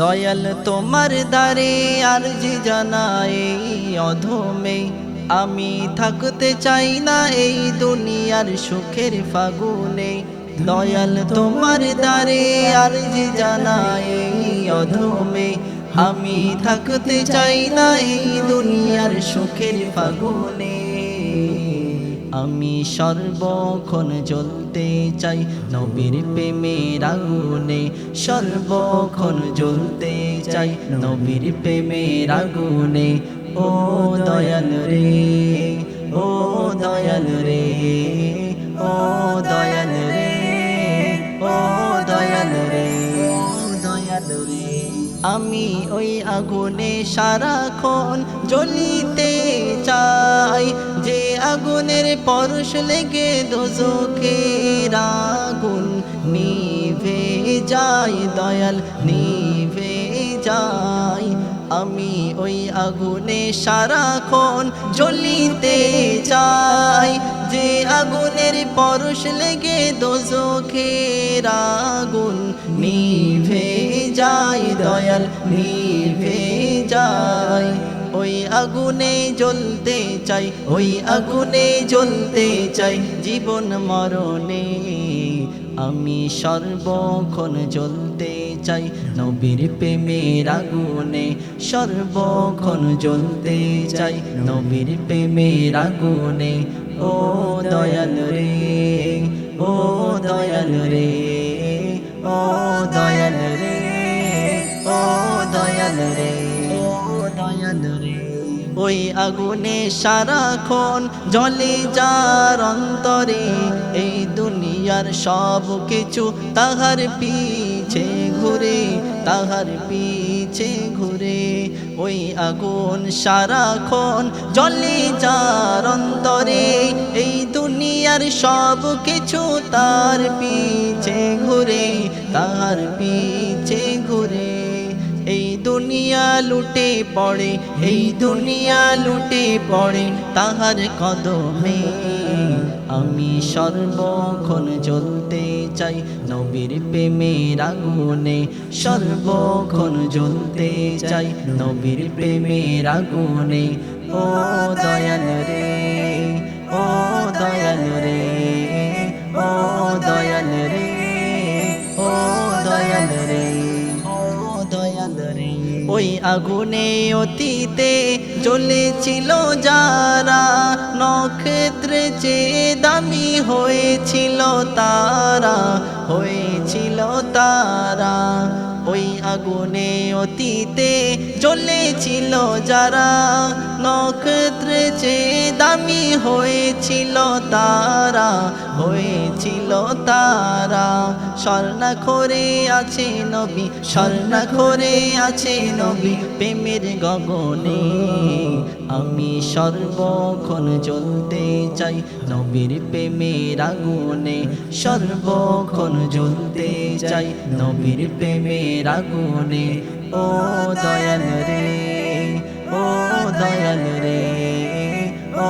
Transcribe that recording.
দয়াল তোমার দ্বারে আর যে জানাই, অধমে আমি থাকতে চাই না এই দুনিয়ার সুখের ফাগুনে। দয়াল তোমার দ্বারে আর যে জানাই, অধমে আমি থাকতে চাই না এই দুনিয়ার সুখের ফাগুনে। আমি সর্বক্ষণ জ্বলতে চাই নবীর প্রেমের আগুনে। সর্বক্ষণ জ্বলতে চাই নবীর প্রেমের আগুনে। ও দয়াল রে, ও দয়াল রে, ও দয়াল রে, ও দয়াল রে দয়াল রে। আমি ওই আগুনে সারাক্ষণ জ্বলিতে পরশ লেগে দোজখের আগুন নিভে যায় দয়াল, নিভে যায়। আমি ওই আগুনে সারাক্ষণ জ্বলিতে চাই। যে আগুনের পরশ লেগে দোজখের আগুন নিভে যায় দয়াল, নিভে যায়। ওই আগুনে জ্বলতে চাই, ওই আগুনে জ্বলতে চাই জীবন মরণে। আমি সর্বক্ষণ জ্বলতে চাই নবীর প্রেমের আগুনে। সর্বক্ষণ জ্বলতে চাই নবীর প্রেমের আগুনে। ও দয়াল রে, ও দয়াল রে, ও দয়াল রে, ও দয়াল রে। রে ওই আগুনে সারাক্ষণ জলে যার অন্তরে, এই দুনিয়ার সব কিছু তাহার পিছে ঘুরে, তাহার পিছে ঘুরে। ওই আগুন সারাক্ষণ জলে যার অন্তরে, এই দুনিয়ার সব কিছু তার পিছে ঘুরে, তাহার পিছে ঘুরে। দুনিয়া লুটে পড়ে, এই দুনিয়া লুটে পড়ে, তাহার কদমে আমি সর্বক্ষণ জ্বলতে চাই নবীর প্রেমের আগুনে। সর্বক্ষণ জ্বলতে চাই নবীর প্রেমের আগুনে। ও দয়াল রে, ও দয়াল রে, ও দয়াল ওই আগুনে অতীতে জ্বলেছিল যারা নক্ষত্রে যে দামি হয়েছিল তারা হয়েছিল তারা। ওই আগুনে অতীতে জ্বলেছিল যারা, নক্ষত্রে যে দামি হয়েছিল তারা হয়েছিল তারা। স্বর্ণা করে আছে নবী স্বর্ণা করে আছে নবী, প্রেমের গগনে আমি সর্বক্ষণ জ্বলতে চাই নবীর প্রেমের আগুনে। সর্বক্ষণ জ্বলতে চাই নবীর প্রেমের আগুনে ও দয়াল রে ও দয়াল রে ও